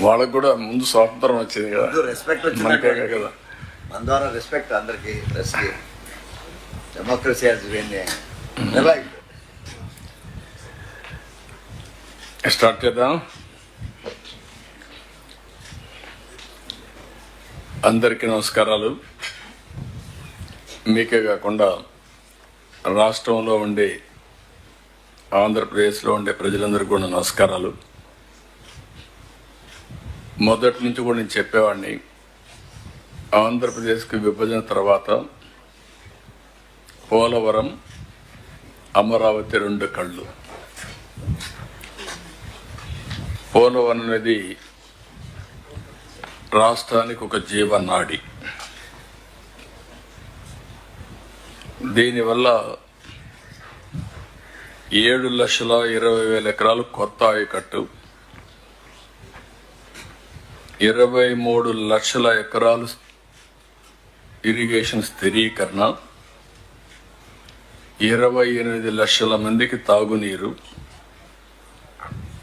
వాళ్ళకు కూడా ముందు స్వాతంత్రం వచ్చింది కదా. రెస్పెక్ట్ మనకే వచ్చింది కదా. మన ద్వారా రెస్పెక్ట్ అందరికి ప్రెస్కి democracy has been like start చేద్దాం. అందరికీ నమస్కారాలు. మీకే కాకుండా రాష్ట్రంలో ఉండే ఆంధ్రప్రదేశ్లో ఉండే ప్రజలందరికీ కూడా నమస్కారాలు. మొదటి నుంచి కూడా నేను చెప్పేవాడిని ఆంధ్రప్రదేశ్కి విభజన తర్వాత పోలవరం అమరావతి రెండు కళ్ళు. పోలవరం అనేది రాష్ట్రానికి ఒక జీవనాడి. దీనివల్ల ఏడు లక్షల ఇరవై వేల ఎకరాలు కొత్త ఆయకట్టు ఇరవై మూడు లక్షల ఎకరాలు ఇరిగేషన్ స్థిరీకరణ. ఇరవై ఎనిమిది లక్షల మందికి తాగునీరు.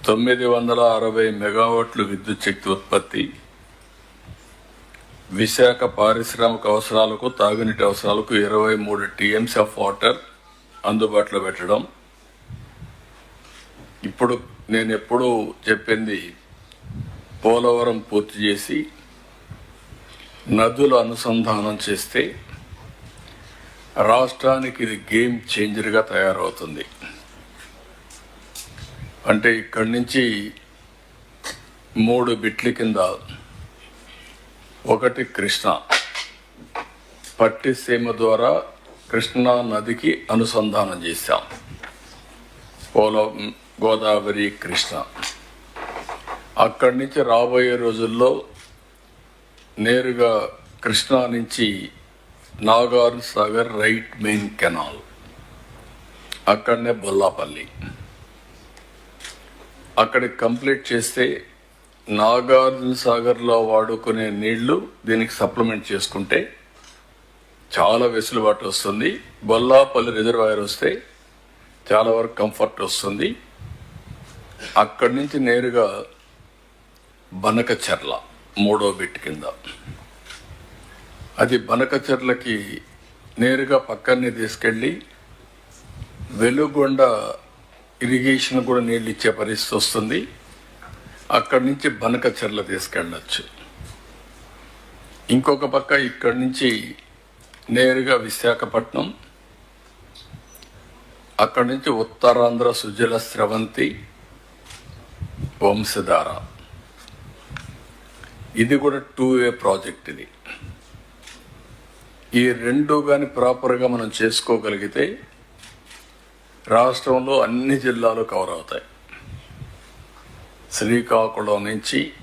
తొమ్మిది వందల అరవై మెగావాట్లు విద్యుత్ శక్తి ఉత్పత్తి. విశాఖ పారిశ్రామిక అవసరాలకు తాగునీటి అవసరాలకు ఇరవై మూడు టీఎంసీ ఆఫ్ వాటర్ అందుబాటులో పెట్టడం. ఇప్పుడు నేను ఎప్పుడూ చెప్పింది పోలవరం పూర్తి చేసి నదుల అనుసంధానం చేస్తే రాష్ట్రానికి ఇది గేమ్ చేంజర్గా తయారవుతుంది. అంటే ఇక్కడి నుంచి మూడు బిట్ల కింద ఒకటి కృష్ణ పట్టిసీమ ద్వారా కృష్ణా నదికి అనుసంధానం చేశాం. పోలవరం గోదావరి కృష్ణ. అక్కడి నుంచి రాబోయే రోజుల్లో నేరుగా కృష్ణా నుంచి Nagar Sagar right main canal. అక్కడనే బొల్లాపల్లి. అక్కడికి కంప్లీట్ చేస్తే నాగార్జున సాగర్లో వాడుకునే నీళ్ళు దీనికి సప్లిమెంట్ చేసుకుంటే చాలా వెసులుబాటు వస్తుంది. బొల్లాపల్లి రిజర్వాయర్ వస్తే చాలా వరకు కంఫర్ట్ వస్తుంది. అక్కడి నుంచి నేరుగా బనకచెర్ల మూడో బిట్ కింద. అది బనకచెర్లకి నేరుగా పక్కనే తీసుకెళ్ళి వెలుగొండ ఇరిగేషన్ కూడా నీళ్ళు ఇచ్చే పరిస్థితి వస్తుంది. అక్కడి నుంచి బనకచెర్ల తీసుకెళ్ళచ్చు. ఇంకొక పక్క ఇక్కడి నుంచి నేరుగా విశాఖపట్నం అక్కడి నుంచి ఉత్తరాంధ్ర సుజల స్రవంతి వంశధార. ఇది కూడా టూ వే ప్రాజెక్ట్ ఇది. ఈ రెండు కానీ ప్రాపర్గా మనం చేసుకోగలిగితే రాష్ట్రంలో అన్ని జిల్లాలు కవర్ అవుతాయి. శ్రీకాకుళం నుంచి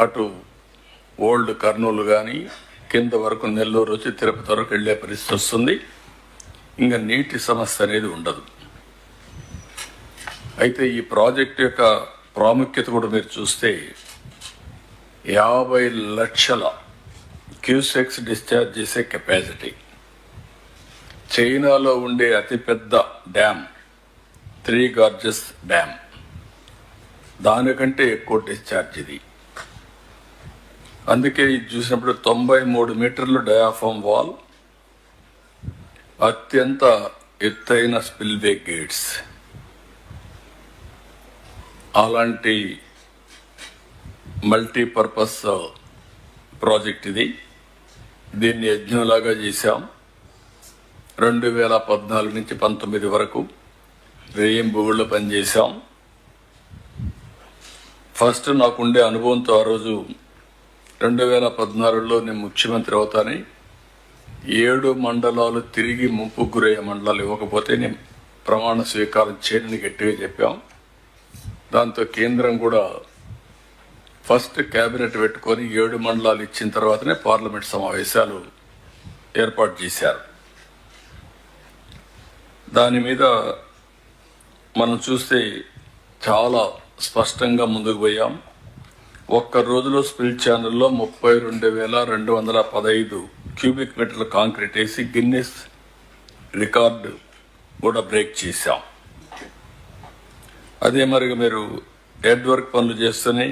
అటు ఓల్డ్ కర్నూలు కానీ కింద వరకు నెల్లూరు వచ్చి తిరుపతి వరకు వెళ్ళే పరిస్థితి వస్తుంది. ఇంకా నీటి సమస్య అనేది ఉండదు. అయితే ఈ ప్రాజెక్ట్ యొక్క ప్రాముఖ్యత కూడా మీరు చూస్తే యాభై లక్షల క్యూసెక్స్ డిశ్చార్జ్ చేసే కెపాసిటీ. చైనాలో ఉండే అతిపెద్ద డ్యామ్ త్రీ గార్జెస్ డ్యామ్. దానికంటే ఎక్కువ డిశ్చార్జ్ ఇది. అందుకే ఇది చూసినప్పుడు తొంభై మూడు మీటర్లు డయాఫామ్ వాల్ అత్యంత ఎత్తైన స్పిల్వే గేట్స్. అలాంటి మల్టీపర్పస్ ప్రాజెక్ట్ ఇది. దీన్ని యజ్ఞంలాగా చేశాం. రెండు వేల పద్నాలుగు నుంచి పంతొమ్మిది వరకు రేయింబుగుళ్ళు పనిచేశాం. ఫస్ట్ నాకుండే అనుభవంతో ఆ రోజు రెండు వేల పద్నాలుగులో నేను ముఖ్యమంత్రి అవుతానని ఏడు మండలాలు తిరిగి ముంపు గురయ్యే మండలాలు ఇవ్వకపోతే నేను ప్రమాణ స్వీకారం చేయని గట్టిగా చెప్పాం. దాంతో కేంద్రం కూడా ఫస్ట్ కేబినెట్ పెట్టుకొని ఏడు మండలాలు ఇచ్చిన తర్వాతనే పార్లమెంట్ సమావేశాలు ఏర్పాటు చేశారు. దాని మీద మనం చూస్తే చాలా స్పష్టంగా ముందుకు పోయాం. ఒక్క రోజులో స్పిల్ ఛానల్లో ముప్పై రెండు వేల రెండు వందల పదహైదు క్యూబిక్ మీటర్ల కాంక్రీట్ వేసి గిన్నెస్ రికార్డు కూడా బ్రేక్ చేశాం. అదే మరి మీరు హెడ్ వర్క్ పనులు చేస్తూనే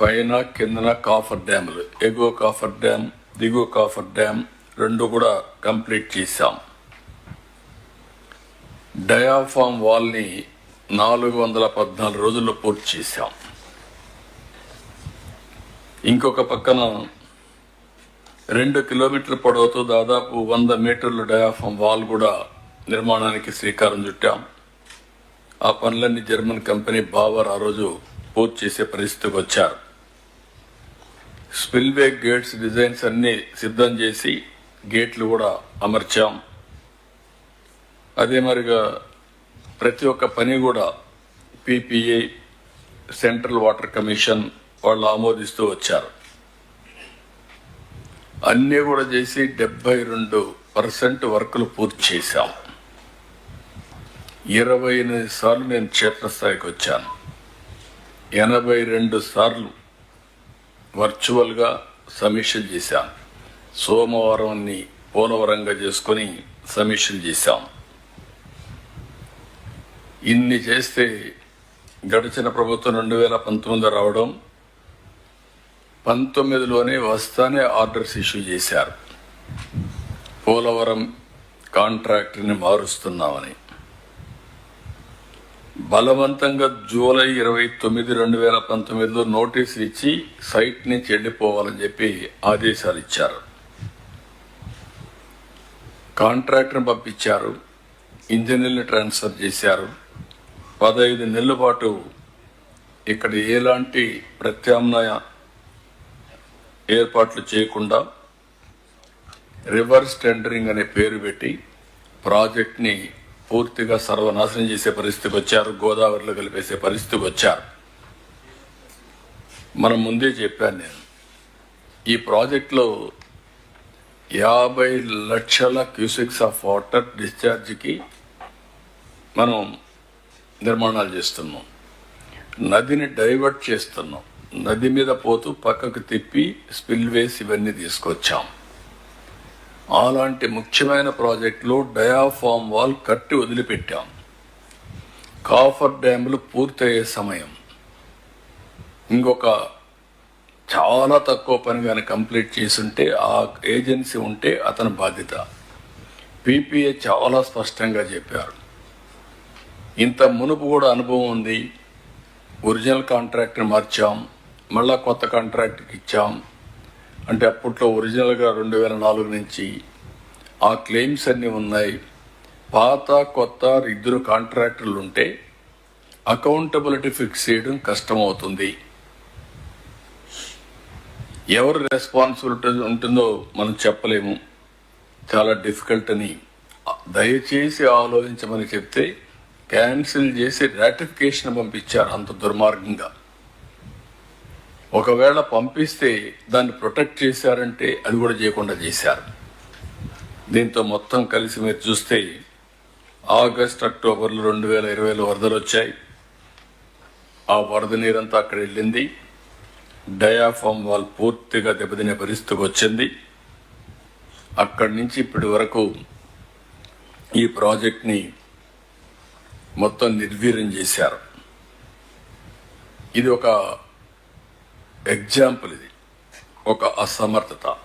పైన కిందన కాఫర్ డ్యాములు ఎగువ కాఫర్ డ్యామ్ దిగువ కాఫర్ డ్యామ్ రెండు కూడా కంప్లీట్ చేశాం. డయాఫామ్ వాల్ని నాలుగు వందల పద్నాలుగు రోజుల్లో పూర్తి చేశాం. ఇంకొక పక్కన రెండు కిలోమీటర్ల పొడవుతో దాదాపు వంద మీటర్ల డయాఫామ్ వాల్ కూడా నిర్మాణానికి శ్రీకారం చుట్టాం. ఆ పనులన్నీ జర్మన్ కంపెనీ బావర్ ఆ రోజు పూర్తి చేసే పరిస్థితికి వచ్చారు. స్పిల్వే గేట్స్ డిజైన్స్ అన్ని సిద్ధం చేసి గేట్లు కూడా అమర్చాం. అదే మరిగా ప్రతి ఒక్క పని కూడా పీపీఏ సెంట్రల్ వాటర్ కమిషన్ వాళ్ళు ఆమోదిస్తూ వచ్చారు. అన్నీ కూడా చేసి డెబ్బై రెండు పర్సెంట్ వర్కులు పూర్తి చేశాం. ఇరవై ఎనిమిది సార్లు నేను క్షేత్రస్థాయికి వచ్చాను. ఎనభై రెండు సార్లు వర్చువల్గా సమీక్షలు చేశాం. సోమవారాన్ని పోలవరంగా చేసుకొని సమీక్షలు చేశాం. ఇన్ని చేస్తే గడిచిన ప్రభుత్వం రెండు వేల పంతొమ్మిది రావడం పంతొమ్మిదిలోనే వస్తానే ఆర్డర్స్ ఇష్యూ చేశారు. పోలవరం కాంట్రాక్టర్ని మారుస్తున్నామని. బలవంతంగా జూలై ఇరవై తొమ్మిది రెండు వేల పంతొమ్మిదిలో నోటీసులు ఇచ్చి సైట్ నుంచి వెళ్ళిపోవాలని చెప్పి ఆదేశాలు ఇచ్చారు. కాంట్రాక్టర్ని పంపించారు ఇంజనీర్ని ట్రాన్స్ఫర్ చేశారు. పదహైదు నెలల పాటు ఇక్కడ ఎలాంటి ప్రత్యామ్నాయ ఏర్పాట్లు చేయకుండా రివర్స్ టెండరింగ్ అనే పేరు పెట్టి ప్రాజెక్ట్ని పూర్తిగా సర్వనాశనం చేసే పరిస్థితికి వచ్చారు గోదావరిలో కలిపేసే పరిస్థితికి వచ్చారు. మనం ముందే చెప్పాను నేను ఈ ప్రాజెక్టులో యాభై లక్షల క్యూసిక్స్ ఆఫ్ వాటర్ డిశ్చార్జ్కి మనం నిర్మాణాలు చేస్తున్నాం. నదిని డైవర్ట్ చేస్తున్నాం. నది మీద పోతూ పక్కకు తిప్పి స్పిల్వేస్ ఇవన్నీ తీసుకొచ్చాం. అలాంటి ముఖ్యమైన ప్రాజెక్టులో డయాఫామ్ వాల్ కట్టి వదిలిపెట్టాం. కాఫర్ డ్యాములు పూర్తయ్యే సమయం. ఇంకొక చాలా తక్కువ పని కానీ కంప్లీట్ చేసుంటే ఆ ఏజెన్సీ ఉంటే అతని బాధ్యత. పీపీఏ చాలా స్పష్టంగా చెప్పారు. ఇంత మునుపు కూడా అనుభవం ఉంది. ఒరిజినల్ కాంట్రాక్ట్ని మార్చాం. మళ్ళా కొత్త కాంట్రాక్ట్కి ఇచ్చాం. అంటే అప్పట్లో ఒరిజినల్గా రెండు వేల నాలుగు నుంచి ఆ క్లెయిమ్స్ అన్నీ ఉన్నాయి. పాత కొత్త ఇద్దరు కాంట్రాక్టర్లు ఉంటే అకౌంటబిలిటీ ఫిక్స్ చేయడం కష్టమవుతుంది. ఎవరు రెస్పాన్సిబిలిటీ ఉంటుందో మనం చెప్పలేము. చాలా డిఫికల్ట్ అని. దయచేసి ఆలోచించమని చెప్తే క్యాన్సిల్ చేసి రాటిఫికేషన్ పంపించారు అంత దుర్మార్గంగా. ఒకవేళ పంపిస్తే దాన్ని ప్రొటెక్ట్ చేశారంటే అది కూడా చేయకుండా చేశారు. దీంతో మొత్తం కలిసి మీరు చూస్తే ఆగస్ట్ అక్టోబర్లో రెండు వేల ఇరవైలో వరదలు వచ్చాయి. ఆ వరద నీరంతా అక్కడ వెళ్ళింది. డయాఫామ్ వాల్ పూర్తిగా దెబ్బతినే పరిస్థితికి వచ్చింది. అక్కడి నుంచి ఇప్పటి వరకు ఈ ప్రాజెక్ట్ని మొత్తం నిర్వీర్యం చేశారు. ఇది ఒక ఎగ్జాంపుల్ ఇది. ఒక అసమర్థత.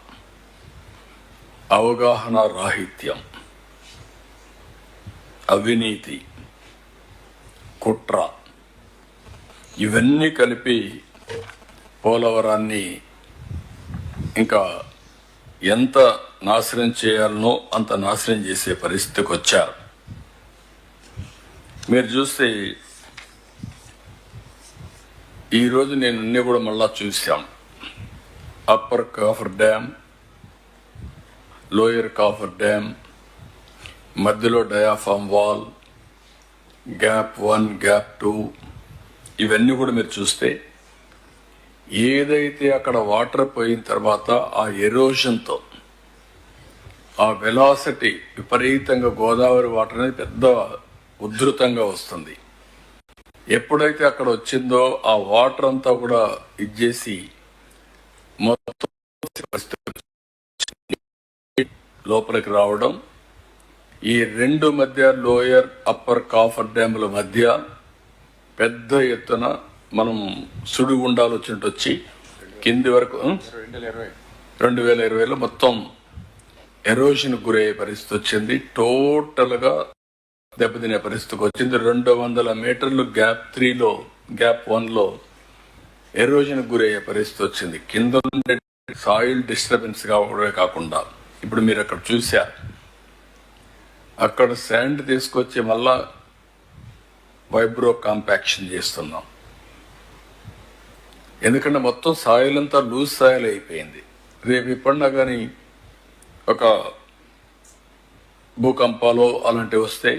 అవగాహన రాహిత్యం. అవినీతి. కుట్ర. ఇవన్నీ కలిపి పోలవరాన్ని ఇంకా ఎంత నాశనం చేయాలనో అంత నాశనం చేసే పరిస్థితికి వచ్చారు మీరు చూస్తే ఈరోజు నేను అన్నీ కూడా మళ్ళా చూశాం. Upper coffer dam lower coffer dam మధ్యలో diaphragm wall gap one gap two ఇవన్నీ కూడా మీరు చూస్తే ఏదైతే అక్కడ వాటర్ పోయిన తర్వాత ఆ ఎరోషన్తో ఆ వెలాసిటీ విపరీతంగా గోదావరి వాటర్ అనేది పెద్ద ఉధృతంగా వస్తుంది. ఎప్పుడైతే అక్కడ వచ్చిందో ఆ వాటర్ అంతా కూడా ఇచ్చేసి మొత్తం లోపలికి రావడం. ఈ రెండు మధ్య లోయర్ అప్పర్ కాఫర్ డ్యాముల మధ్య పెద్ద ఎత్తున మనం సుడిగుండాలు వచ్చినట్టు వచ్చి కింది వరకు రెండు వేల ఇరవైలో మొత్తం ఎరోషన్ గురయ్యే పరిస్థితి వచ్చింది. టోటల్గా దెబ్బతినే పరిస్థితికి వచ్చింది. రెండు వందల మీటర్లు గ్యాప్ త్రీలో గ్యాప్ వన్లో ఎరోజన్ గురయ్యే పరిస్థితి వచ్చింది. కింద ఉండే సాయిల్ డిస్టర్బెన్స్ కావడమే కాకుండా ఇప్పుడు మీరు అక్కడ చూశారు అక్కడ శాండ్ తీసుకొచ్చి మళ్ళా వైబ్రో కాంపాక్షన్ చేస్తున్నాం. ఎందుకంటే మొత్తం సాయిల్ అంతా లూజ్ సాయిల్ అయిపోయింది. రేపు ఇప్పుడన్నా కానీ ఒక భూకంపాలు అలాంటివి వస్తే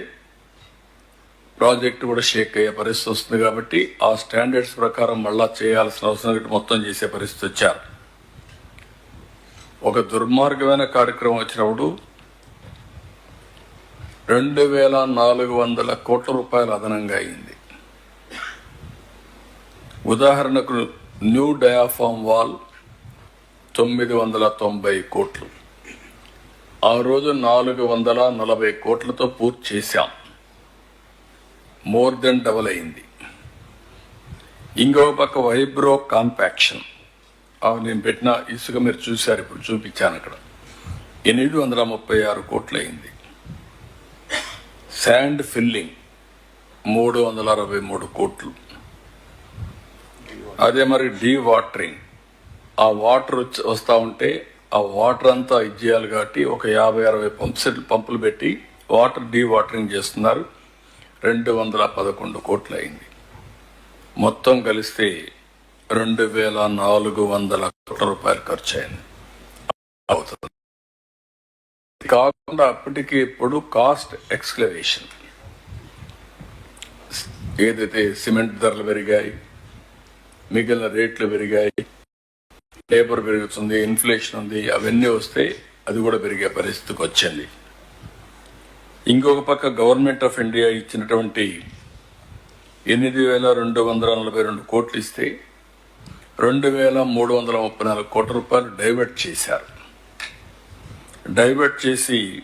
ప్రాజెక్ట్ కూడా షేక్ అయ్యే పరిస్థితి వస్తుంది కాబట్టి ఆ స్టాండర్డ్స్ ప్రకారం మళ్ళా చేయాల్సిన అవసరం మొత్తం చేసే పరిస్థితి వచ్చారు. ఒక దుర్మార్గమైన కార్యక్రమం వచ్చినప్పుడు రెండు వేల నాలుగు వందల కోట్ల రూపాయలు అదనంగా అయింది. ఉదాహరణకు న్యూ డయాఫామ్ వాల్ తొమ్మిది వందల తొంభై కోట్లు. ఆ రోజు నాలుగు వందల నలభై కోట్లతో పూర్తి చేశాం. మోర్ దెన్ డబుల్ అయింది. ఇంకో పక్క వైబ్రో కాంపాక్షన్. ఆ నేను పెట్టిన ఇసుక మీరు చూశారు ఇప్పుడు చూపించాను అక్కడ. ఎనిమిది వందల ముప్పై ఆరు కోట్లు అయింది. శాండ్ ఫిల్లింగ్ మూడు వందల అరవై మూడు కోట్లు. అదే మరి డీ వాటరింగ్ ఆ వాటర్ వచ్చి- వస్తూ ఉంటే ఆ వాటర్ అంతా ఇచ్చేయాలి కాబట్టి ఒక యాభై అరవై పంప్ సెట్ పంపులు పెట్టి వాటర్ డీ వాటరింగ్ చేస్తున్నారు. రెండు వందల పదకొండు కోట్లు అయింది మొత్తం కలిస్తే రెండు వేల నాలుగు వందల కోట్ల రూపాయలు ఖర్చు అయింది అవుతుంది. కాకుండా అప్పటికి ఇప్పుడు కాస్ట్ ఎక్స్క్లవేషన్ ఏదైతే సిమెంట్ ధరలు పెరిగాయి మిగిలిన రేట్లు పెరిగాయి లేబర్ పెరుగుతుంది ఇన్ఫ్లేషన్ ఉంది అవన్నీ వస్తే అది కూడా పెరిగే పరిస్థితికి వచ్చింది. ఇంకొక పక్క గవర్నమెంట్ ఆఫ్ ఇండియా ఇచ్చినటువంటి ఎనిమిది వేల రెండు వందల నలభై రెండు కోట్లు ఇస్తే రెండు వేల మూడు వందల ముప్పై నాలుగు కోట్ల రూపాయలు డైవర్ట్ చేశారు. డైవర్ట్ చేసి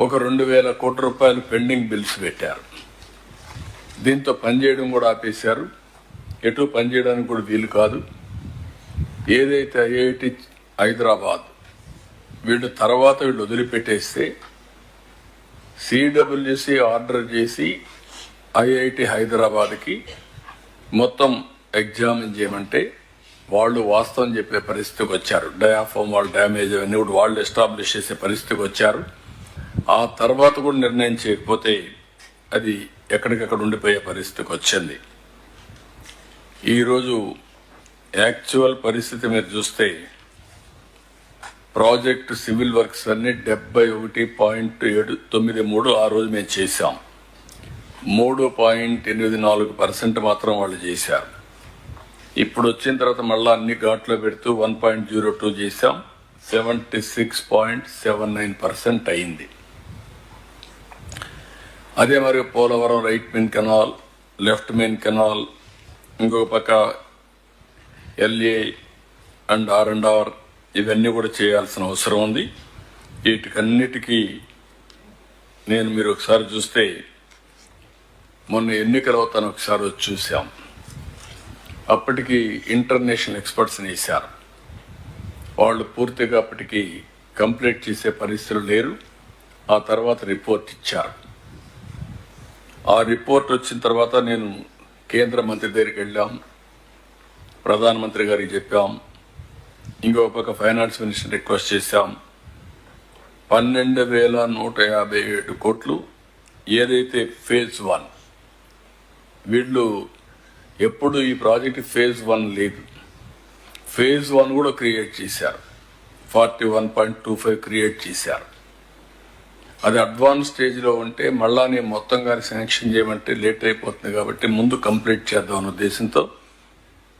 ఒక రెండు వేల కోట్ల రూపాయలు పెండింగ్ బిల్స్ పెట్టారు. దీంతో పనిచేయడం కూడా ఆపేశారు. ఎటు పనిచేయడానికి కూడా వీలు కాదు. ఏదైతే ఐఐటి హైదరాబాద్ వీళ్ళు తర్వాత వీళ్ళు వదిలిపెట్టేస్తే సిడబ్ల్యూసి ఆర్డర్ చేసి ఐఐటి హైదరాబాద్కి మొత్తం ఎగ్జామిన్ చేయమంటే వాళ్ళు వాస్తవం చెప్పే పరిస్థితికి వచ్చారు. డయాఫామ్ వాళ్ళు డ్యామేజ్ అవన్నీ కూడా వాళ్ళు ఎస్టాబ్లిష్ చేసే పరిస్థితికి వచ్చారు. ఆ తర్వాత కూడా నిర్ణయం చేయకపోతే అది ఎక్కడికక్కడ ఉండిపోయే పరిస్థితికి వచ్చింది. ఈరోజు యాక్చువల్ పరిస్థితి మీరు చూస్తే ప్రాజెక్ట్ సివిల్ వర్క్స్ అన్ని డెబ్బై ఒకటి పాయింట్ ఏడు తొమ్మిది మూడు ఆ రోజు మేము చేశాం. మూడు పాయింట్ ఎనిమిది నాలుగు పర్సెంట్ మాత్రం వాళ్ళు చేశారు. ఇప్పుడు వచ్చిన తర్వాత మళ్ళీ అన్ని ఘాట్లో పెడుతూ వన్ పాయింట్ జీరో టూ చేశాం. Seventy six point seven nine percent అయింది. అదే మరి Polavaram right main canal left main canal ఇంకొక పక్క LA and R and R ఇవన్నీ కూడా చేయాల్సిన అవసరం ఉంది. వీటికన్నిటికీ నేను మీరు ఒకసారి చూస్తే మొన్న ఎన్నికలు అవుతాను ఒకసారి వచ్చి చూసాం అప్పటికి ఇంటర్నేషనల్ ఎక్స్పర్ట్స్ని వేశారు. వాళ్ళు పూర్తిగా అప్పటికి కంప్లీట్ చేసే పరిస్థితులు లేరు. ఆ తర్వాత రిపోర్ట్ ఇచ్చారు. ఆ రిపోర్ట్ వచ్చిన తర్వాత నేను కేంద్ర మంత్రి దగ్గరికి వెళ్ళాం. ప్రధానమంత్రి గారికి చెప్పాం. ఇంకో పక్క ఫైనాన్స్ మినిస్టర్ రిక్వెస్ట్ చేశాం. పన్నెండు వేల నూట యాభై ఏడు కోట్లు ఏదైతే ఫేజ్ వన్ వీళ్ళు ఎప్పుడు ఈ ప్రాజెక్ట్ ఫేజ్ వన్ లేదు. ఫేజ్ వన్ కూడా క్రియేట్ చేశారు. Forty one point two five create చేశారు. అది అడ్వాన్స్ స్టేజ్లో ఉంటే మళ్ళా నేను మొత్తం కానీ శాంక్షన్ చేయమంటే లేట్ అయిపోతుంది కాబట్టి ముందు కంప్లీట్ చేద్దాం అనే ఉద్దేశంతో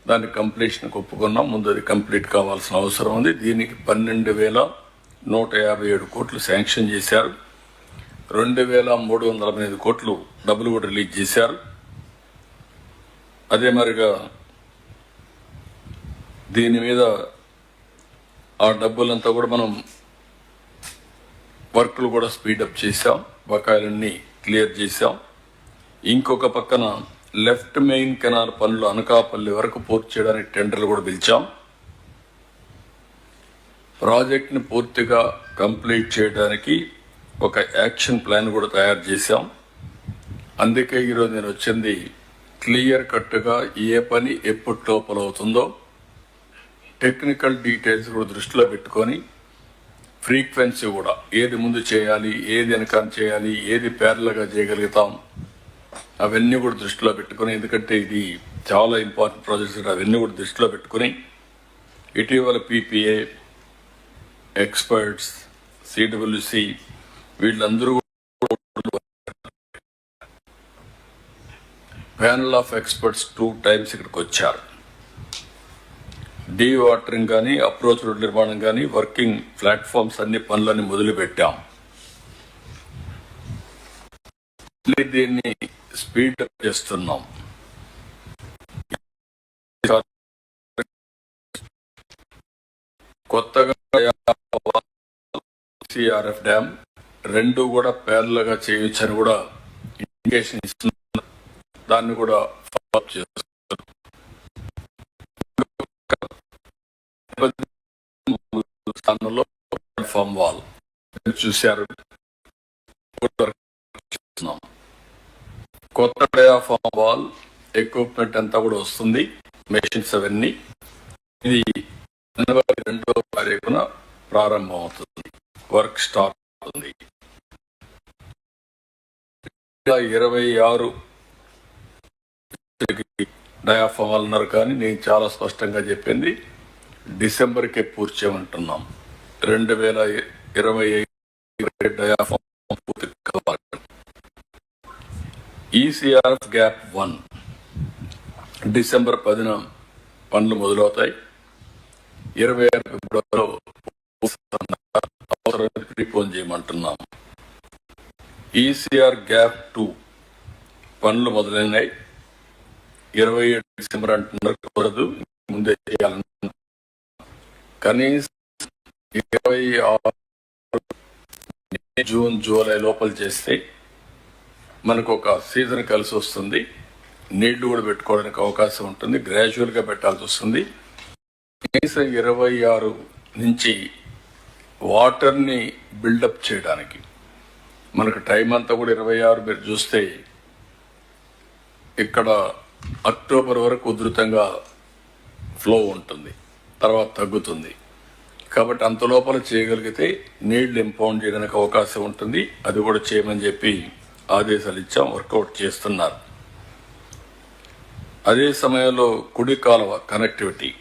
దాన్ని కంప్లీషన్ ఒప్పుకున్నాం. ముందు అది కంప్లీట్ కావాల్సిన అవసరం ఉంది. దీనికి పన్నెండు వేల నూట యాభై ఏడు కోట్లు శాంక్షన్ చేశారు. రెండు వేల మూడు వందల ఎనిమిది కోట్లు డబ్బులు కూడా రిలీజ్ చేశారు. అదే మరిగా దీని మీద ఆ డబ్బులంతా కూడా మనం వర్క్లు కూడా స్పీడప్ చేశాం. బకాయిలన్నీ క్లియర్ చేశాం. ఇంకొక పక్కన లెఫ్ట్ మెయిన్ కెనాల్ పనులు అనకాపల్లి వరకు పూర్తి చేయడానికి టెండర్లు కూడా పిలిచాం. ప్రాజెక్ట్ని పూర్తిగా కంప్లీట్ చేయడానికి ఒక యాక్షన్ ప్లాన్ కూడా తయారు చేశాం. అందుకే ఈరోజు నేను వచ్చింది క్లియర్ కట్గా ఏ పని ఎప్పుడు లోపల అవుతుందో టెక్నికల్ డీటెయిల్స్ కూడా దృష్టిలో పెట్టుకొని ఫ్రీక్వెన్సీ కూడా ఏది ముందు చేయాలి ఏది వెనకాల చేయాలి ఏది పేర్లగా చేయగలుగుతాం అవన్నీ కూడా దృష్టిలో పెట్టుకుని ఎందుకంటే ఇది చాలా ఇంపార్టెంట్ ప్రాజెక్ట్స్ అవన్నీ కూడా దృష్టిలో పెట్టుకొని ఇటీవల పీపీఏ ఎక్స్పర్ట్స్ సిడబ్ల్యూసి వీళ్ళందరూ panel of experts two times ఇక్కడికి వచ్చారు. డీ వాటరింగ్ కానీ అప్రోచ్ రోడ్ నిర్మాణం కానీ వర్కింగ్ ప్లాట్ఫామ్స్ అన్ని పనులని మొదలుపెట్టాం. దీన్ని స్పీడ్ చేస్తున్నాం. కొత్తగా సిఆర్ఎఫ్ డ్యామ్ రెండు కూడా పేర్లుగా చేయొచ్చని కూడా ఇండికేషన్ ఇస్తున్నారు దాన్ని కూడా ఫాలో చేస్తున్నారు స్థానంలో ప్లాట్ఫామ్ వాల్. చూశారు. చేస్తున్నాం. కొత్త డయాఫామ్ వాల్ ఎక్విప్మెంట్ అంతా కూడా వస్తుంది. మెషిన్స్ అవన్నీ. ఇది జనవరి రెండవ తారీఖున ప్రారంభం అవుతుంది వర్క్ స్టార్ట్ అవుతుంది ఇరవై ఆరు డయాఫామ్ వాల్ అన్నారు కానీ నేను చాలా స్పష్టంగా చెప్పింది డిసెంబర్కే పూర్చేమంటున్నాం రెండు వేల ఇరవై ఐదు డయాఫామ్ పూర్తి ఈసీఆర్ గ్యాప్ వన్ డిసెంబర్ పదిన పనులు మొదలవుతాయి. ఇరవై ఆరు ఫిబ్రవరిలో అవసరమైన ప్రీపోన్ చేయమంటున్నాం. ఈసీఆర్ గ్యాప్ టూ పనులు మొదలైనాయి. ఇరవై ఏడు డిసెంబర్ అంటున్నారు. కుదరదు ముందే చేయాలన్న కనీసం ఇరవై ఆరు మే, జూన్ జూలై లోపల చేస్తే మనకు ఒక సీజన్ కలిసి వస్తుంది. నీళ్ళు కూడా పెట్టుకోవడానికి అవకాశం ఉంటుంది. గ్రాడ్యువల్గా పెట్టాల్సి వస్తుంది. కనీసం ఇరవై ఆరు నుంచి వాటర్ని బిల్డప్ చేయడానికి. మనకు టైం అంతా కూడా ఇరవై ఆరు మీరు చూస్తే ఇక్కడ అక్టోబర్ వరకు ఉధృతంగా ఫ్లో ఉంటుంది. తర్వాత తగ్గుతుంది. కాబట్టి అంత లోపల చేయగలిగితే నీళ్ళు ఇంపౌండ్ చేయడానికి అవకాశం ఉంటుంది. అది కూడా చేయమని చెప్పి ఆదేశాలు ఇచ్చాం వర్కౌట్ చేస్తున్నారు. అదే సమయంలో కుడి కాలువ కనెక్టివిటీ